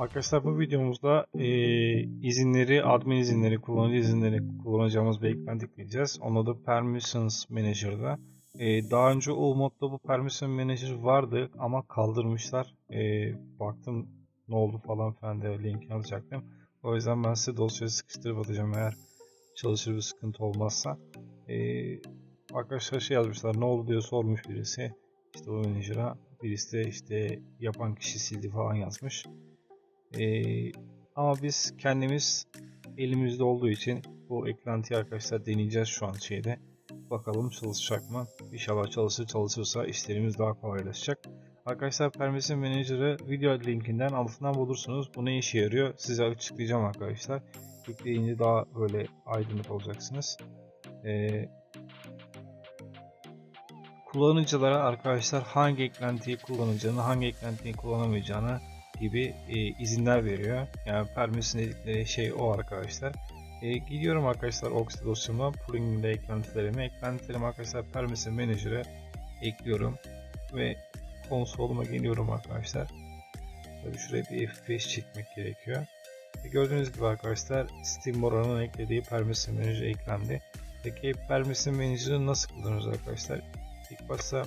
Arkadaşlar bu videomuzda e, izinleri, admin izinleri, kullanıcı izinleri kullanacağımız bir eklenti ekleyeceğiz. Onu da Permissions Manager'da. E, daha önce o modda bu Permission Manager vardı ama kaldırmışlar. E, baktım ne oldu falan filan diye linkini alacaktım. O yüzden ben size dosyayı sıkıştırıp atacağım eğer çalışır bir sıkıntı olmazsa. E, arkadaşlar şey yazmışlar ne oldu diye sormuş birisi. İşte o manager'a. Birisi de işte yapan kişi sildi falan yazmış. Ee, ama biz kendimiz elimizde olduğu için bu eklentiyi arkadaşlar deneyeceğiz şu an şeyde. Bakalım çalışacak mı? İnşallah çalışır çalışırsa işlerimiz daha kolaylaşacak. Arkadaşlar Permission Manager'ı video linkinden altından bulursunuz. Bu ne işe yarıyor? Size açıklayacağım arkadaşlar. Yükleyince daha böyle aydınlık olacaksınız. Ee, kullanıcılara arkadaşlar hangi eklentiyi kullanacağını, hangi eklentiyi kullanamayacağını gibi e, izinler veriyor. Yani permission dedikleri şey o arkadaşlar. E, gidiyorum arkadaşlar Oxy dosyama pulling ile eklentilerimi. Eklentilerimi arkadaşlar permission manager'e ekliyorum ve konsoluma geliyorum arkadaşlar. Tabii şuraya bir FPS çekmek gerekiyor. E, gördüğünüz gibi arkadaşlar Steam oranının eklediği permission manager eklendi. Peki permission manager'ı nasıl kullanıyoruz arkadaşlar? İlk başta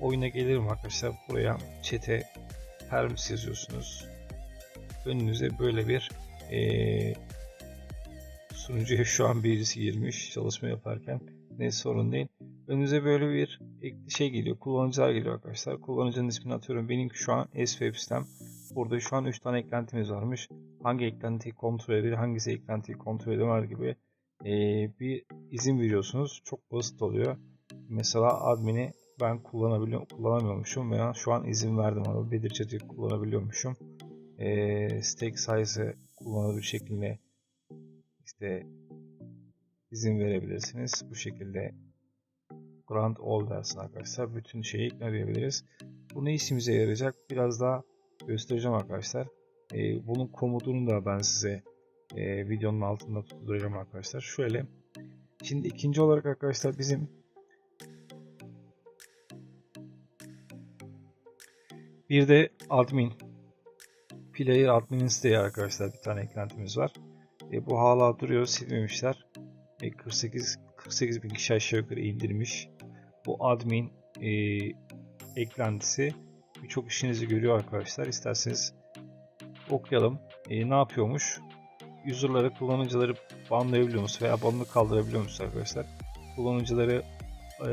oyuna gelirim arkadaşlar. Buraya chat'e permis yazıyorsunuz. Önünüze böyle bir ee, sunucuya şu an birisi girmiş çalışma yaparken. Ne sorun değil. Önünüze böyle bir şey geliyor. Kullanıcılar geliyor arkadaşlar. Kullanıcının ismini atıyorum. Benimki şu an S Sistem. Burada şu an 3 tane eklentimiz varmış. Hangi eklentiyi kontrol edebilir, hangisi eklentiyi kontrol edemez gibi ee, bir izin veriyorsunuz. Çok basit oluyor. Mesela admini ben kullanabiliyor, kullanamıyormuşum veya şu an izin verdim ama Bedir Chat'i kullanabiliyormuşum. E, stake size'ı kullanılır şekilde işte izin verebilirsiniz. Bu şekilde grant all dersin arkadaşlar. Bütün şeyi ekleyebiliriz. Bu ne işimize yarayacak? Biraz daha göstereceğim arkadaşlar. E, bunun komutunu da ben size e, videonun altında tutturacağım arkadaşlar. Şöyle. Şimdi ikinci olarak arkadaşlar bizim Bir de admin. Player admin siteye arkadaşlar bir tane eklentimiz var. E, bu hala duruyor silmemişler. E, 48 48 bin kişi aşağı yukarı indirmiş. Bu admin e, eklentisi birçok işinizi görüyor arkadaşlar. İsterseniz okuyalım. E, ne yapıyormuş? User'ları, kullanıcıları banlayabiliyor musunuz veya banını kaldırabiliyor musunuz arkadaşlar? Kullanıcıları e,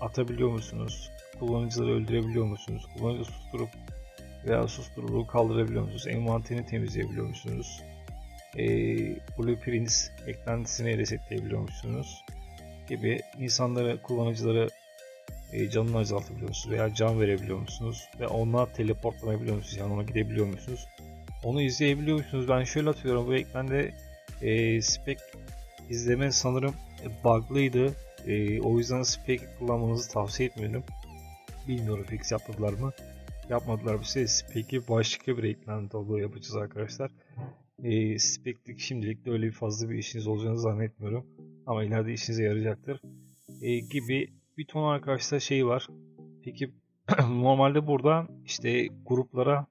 atabiliyor musunuz? Kullanıcıları öldürebiliyor musunuz? Kullanıcı susturup veya susturuluğu kaldırabiliyor musunuz? Envanterini temizleyebiliyor musunuz? E, Blueprints eklentisini resetleyebiliyor musunuz? Gibi insanları, kullanıcıları e, canını azaltabiliyor musunuz? Veya can verebiliyor musunuz? Ve ona teleportlanabiliyor musunuz? Yani ona gidebiliyor musunuz? Onu izleyebiliyor musunuz? Ben şöyle atıyorum. Bu ekranda e, spec izleme sanırım bug'lıydı. E, o yüzden spec kullanmanızı tavsiye etmiyorum. Bilmiyorum fix yapmadılar mı? Yapmadılar bir şey. Peki başka bir ekran tablo yapacağız arkadaşlar. E, Spec'lik şimdilik de öyle bir fazla bir işiniz olacağını zannetmiyorum. Ama ileride işinize yarayacaktır. E, gibi bir ton arkadaşlar şey var. Peki normalde burada işte gruplara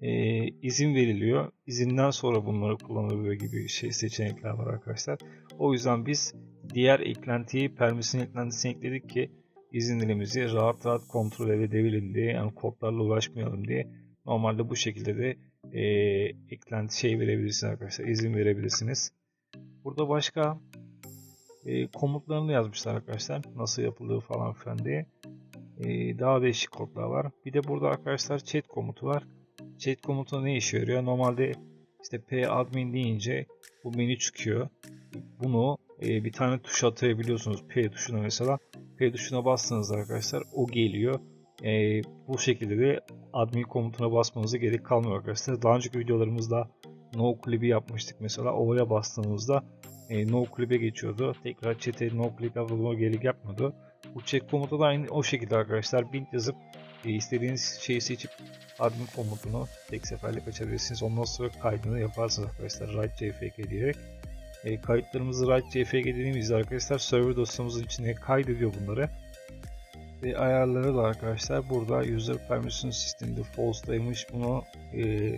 e, izin veriliyor. İzinden sonra bunları kullanılıyor gibi şey seçenekler var arkadaşlar. O yüzden biz diğer eklentiyi permission eklentisine ekledik ki izinlerimizi rahat rahat kontrol edebilelim diye yani kodlarla uğraşmayalım diye normalde bu şekilde de e, eklenti şey verebilirsiniz arkadaşlar izin verebilirsiniz. Burada başka e, komutlarını yazmışlar arkadaşlar nasıl yapıldığı falan filan diye. E, daha değişik kodlar var. Bir de burada arkadaşlar chat komutu var. Chat komutu ne işe yarıyor? Normalde işte p admin deyince bu menü çıkıyor. Bunu e, bir tane tuş atayabiliyorsunuz. P tuşuna mesela. P tuşuna bastığınızda arkadaşlar o geliyor. E, bu şekilde de admin komutuna basmanıza gerek kalmıyor arkadaşlar. Daha önceki videolarımızda no clip'i yapmıştık mesela. O'ya bastığımızda e, no clip'e geçiyordu. Tekrar chat'e no clip yapmadığına gerek yapmadı. Bu chat komutu da aynı o şekilde arkadaşlar. Bint yazıp e, istediğiniz şeyi seçip admin komutunu tek seferlik açabilirsiniz. Ondan sonra kaydını yaparsınız arkadaşlar. Write cfg diyerek e, kayıtlarımızı write.cfg dediğimizde arkadaşlar server dosyamızın içine kaydediyor bunları. Ve ayarları da arkadaşlar burada user permission system'de false'daymış bunu e,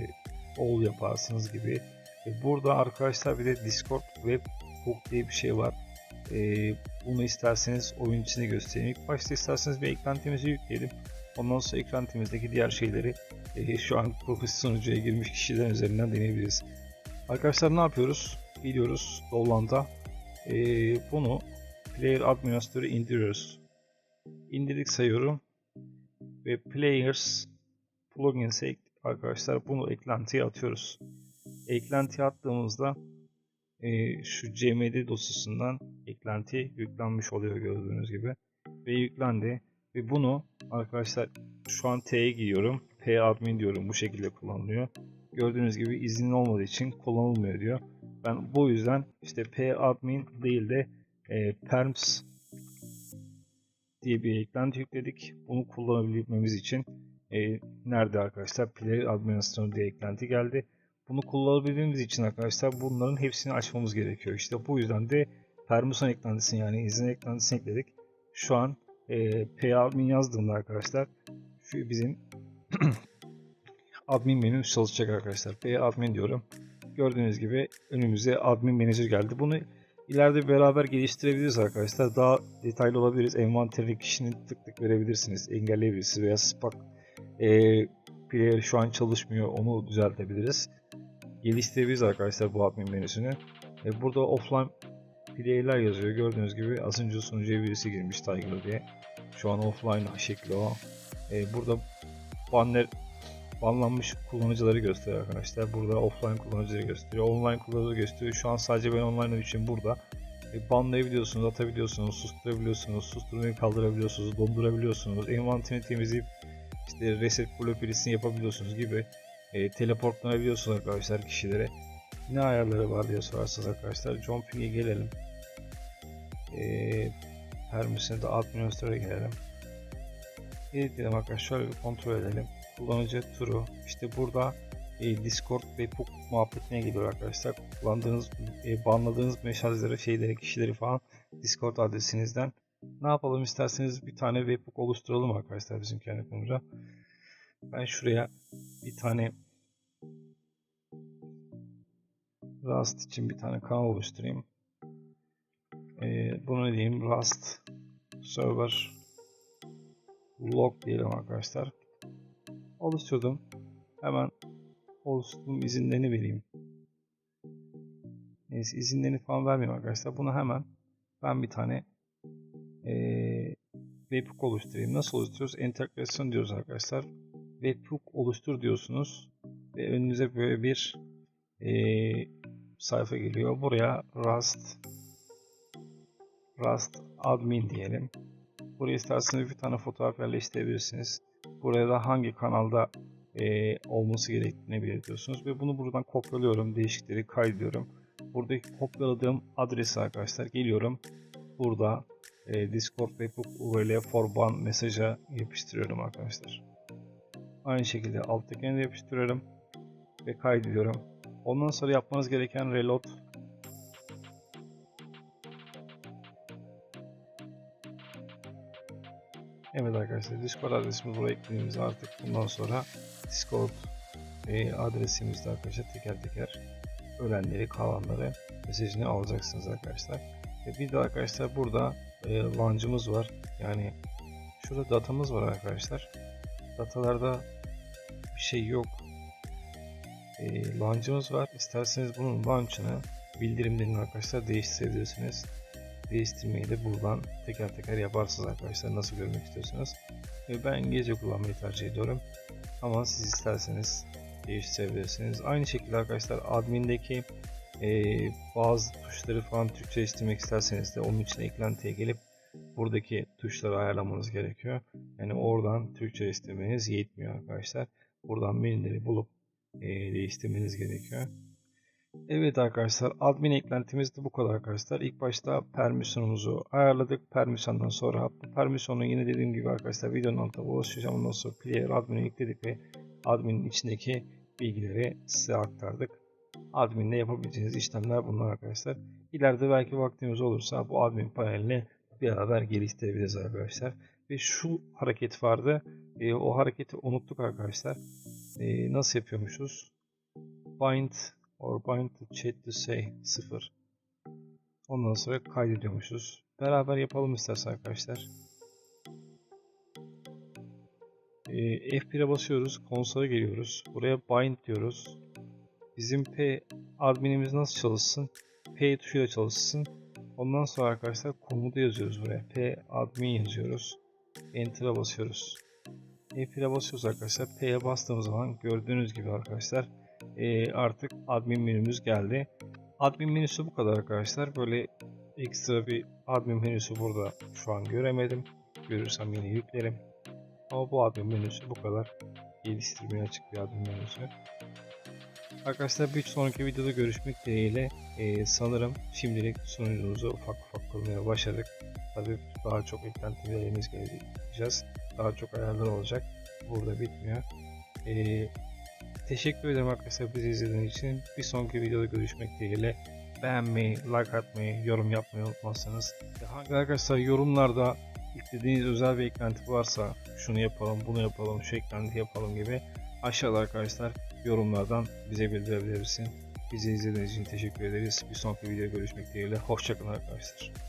all yaparsınız gibi. E, burada arkadaşlar bir de Discord web hook diye bir şey var. E, bunu isterseniz oyun içinde göstereyim. İlk başta isterseniz bir eklentimizi yükleyelim. Ondan sonra eklentimizdeki diğer şeyleri e, şu an profesyonel sunucuya girmiş kişilerin üzerinden deneyebiliriz. Arkadaşlar ne yapıyoruz? Gidiyoruz Dolan'da. E, bunu Player Administrator'ı indiriyoruz. İndirdik sayıyorum. Ve Players Plugins'e arkadaşlar bunu eklentiye atıyoruz. Eklentiye attığımızda e, şu cmd dosyasından eklenti yüklenmiş oluyor gördüğünüz gibi. Ve yüklendi. Ve bunu arkadaşlar şu an T'ye giyiyorum. P admin diyorum bu şekilde kullanılıyor. Gördüğünüz gibi izin olmadığı için kullanılmıyor diyor. Ben bu yüzden işte P admin değil de e, perms diye bir eklenti yükledik. Bunu kullanabilmemiz için e, nerede arkadaşlar? Player Administrator diye eklenti geldi. Bunu kullanabilmemiz için arkadaşlar bunların hepsini açmamız gerekiyor. İşte bu yüzden de permission eklentisini yani izin eklentisini ekledik. Şu an e, p-admin yazdığımda arkadaşlar şu bizim admin menü çalışacak arkadaşlar. p-admin diyorum. Gördüğünüz gibi önümüze admin manager geldi. Bunu ileride beraber geliştirebiliriz arkadaşlar. Daha detaylı olabiliriz. Envanterine kişinin tık tık verebilirsiniz. Engelleyebilirsiniz veya spark e, player şu an çalışmıyor. Onu düzeltebiliriz. Geliştirebiliriz arkadaşlar bu admin menüsünü. E, burada offline player'ler yazıyor. Gördüğünüz gibi az önce sunucuya birisi girmiş Tiger diye. Şu an offline şekli o. E, burada banner banlanmış kullanıcıları gösteriyor arkadaşlar. Burada offline kullanıcıları gösteriyor. Online kullanıcıları gösteriyor. Şu an sadece ben online için burada. E, banlayabiliyorsunuz, atabiliyorsunuz, susturabiliyorsunuz, susturmayı kaldırabiliyorsunuz, dondurabiliyorsunuz, envanterini temizleyip işte reset blokörüsünü yapabiliyorsunuz gibi e, teleportlanabiliyorsunuz arkadaşlar kişilere. Ne ayarları var diye sorarsanız arkadaşlar jumping'e gelelim. E, Hermes'ine de administrator'a gelelim. Diyelim arkadaşlar şöyle bir kontrol edelim. Kullanıcı turu işte burada e, Discord ve PUC muhabbetine geliyor arkadaşlar. Kullandığınız, e, banladığınız mesajları, şeyleri, kişileri falan Discord adresinizden ne yapalım isterseniz bir tane webhook oluşturalım arkadaşlar bizim kendi konumuza. Ben şuraya bir tane Rust için bir tane kanal oluşturayım. Ee, bunu ne diyeyim? Rust server log diyelim arkadaşlar. Oluşturdum. Hemen oluşturduğum izinlerini vereyim. Neyse izinlerini falan vermeyeyim arkadaşlar. Bunu hemen ben bir tane ee, webhook oluşturayım. Nasıl oluşturuyoruz? Entegrasyon diyoruz arkadaşlar. Webhook oluştur diyorsunuz. Ve önünüze böyle bir e, sayfa geliyor. Buraya Rust Rust admin diyelim. Buraya isterseniz bir tane fotoğraf yerleştirebilirsiniz. Buraya da hangi kanalda e, olması gerektiğini belirtiyorsunuz. Ve bunu buradan kopyalıyorum. Değişikleri kaydediyorum. Buradaki kopyaladığım adresi arkadaşlar geliyorum. Burada e, Discord webhook URL forban mesaja yapıştırıyorum arkadaşlar. Aynı şekilde alttakini de yapıştırıyorum ve kaydediyorum. Ondan sonra yapmanız gereken reload Evet arkadaşlar Discord adresimizi buraya eklediğimiz artık bundan sonra Discord e, adresimizde arkadaşlar teker teker ölenleri kalanları mesajını alacaksınız arkadaşlar. Ve bir de arkadaşlar burada e, launch'ımız var. Yani şurada datamız var arkadaşlar. Datalarda bir şey yok. E, launch'ımız var. İsterseniz bunun launch'ını bildirimlerini arkadaşlar değiştirebilirsiniz. Değiştirmeyi de buradan teker teker yaparsınız arkadaşlar. Nasıl görmek istiyorsanız. Ben İngilizce kullanmayı tercih ediyorum. Ama siz isterseniz değiştirebilirsiniz. Aynı şekilde arkadaşlar admindeki e, bazı tuşları falan Türkçe istemek isterseniz de onun için eklentiye gelip buradaki tuşları ayarlamanız gerekiyor. Yani oradan Türkçe istemeniz yetmiyor arkadaşlar. Buradan menüleri bulup e, değiştirmeniz gerekiyor. Evet arkadaşlar admin eklentimiz de bu kadar arkadaşlar. İlk başta permisyonumuzu ayarladık. Permisyondan sonra bu permisyonu yine dediğim gibi arkadaşlar videonun altına ulaşacağım. Ondan sonra player admin'i ekledik ve adminin içindeki bilgileri size aktardık. Admin'de yapabileceğiniz işlemler bunlar arkadaşlar. İleride belki vaktiniz olursa bu admin paneline beraber geliştirebiliriz arkadaşlar. Ve şu hareket vardı. E, o hareketi unuttuk arkadaşlar. E, nasıl yapıyormuşuz? Bind or bind to chat to say 0. Ondan sonra kaydediyormuşuz. Beraber yapalım istersen arkadaşlar. E, F1'e basıyoruz. Konsola geliyoruz. Buraya bind diyoruz. Bizim P adminimiz nasıl çalışsın? P tuşuyla çalışsın. Ondan sonra arkadaşlar komutu yazıyoruz buraya. P admin yazıyoruz. Enter'a basıyoruz. F1'e basıyoruz arkadaşlar. P'ye bastığımız zaman gördüğünüz gibi arkadaşlar e, artık admin menümüz geldi. Admin menüsü bu kadar arkadaşlar. Böyle ekstra bir admin menüsü burada şu an göremedim. Görürsem yine yüklerim. Ama bu admin menüsü bu kadar. Geliştirmeye açık bir admin menüsü. Arkadaşlar bir sonraki videoda görüşmek dileğiyle Ee, sanırım şimdilik sunucumuzu ufak ufak kurmaya başladık. Tabii daha çok eklentilerimiz geleceğiz. Daha çok ayarlar olacak. Burada bitmiyor. Ee, teşekkür ederim arkadaşlar bizi izlediğiniz için. Bir sonraki videoda görüşmek dileğiyle. Beğenmeyi, like atmayı, yorum yapmayı unutmazsanız. Hangi arkadaşlar yorumlarda istediğiniz özel bir eklenti varsa şunu yapalım, bunu yapalım, şu eklenti yapalım gibi aşağıda arkadaşlar yorumlardan bize bildirebilirsin. Bizi izlediğiniz için teşekkür ederiz. Bir sonraki videoda görüşmek dileğiyle. Hoşçakalın arkadaşlar.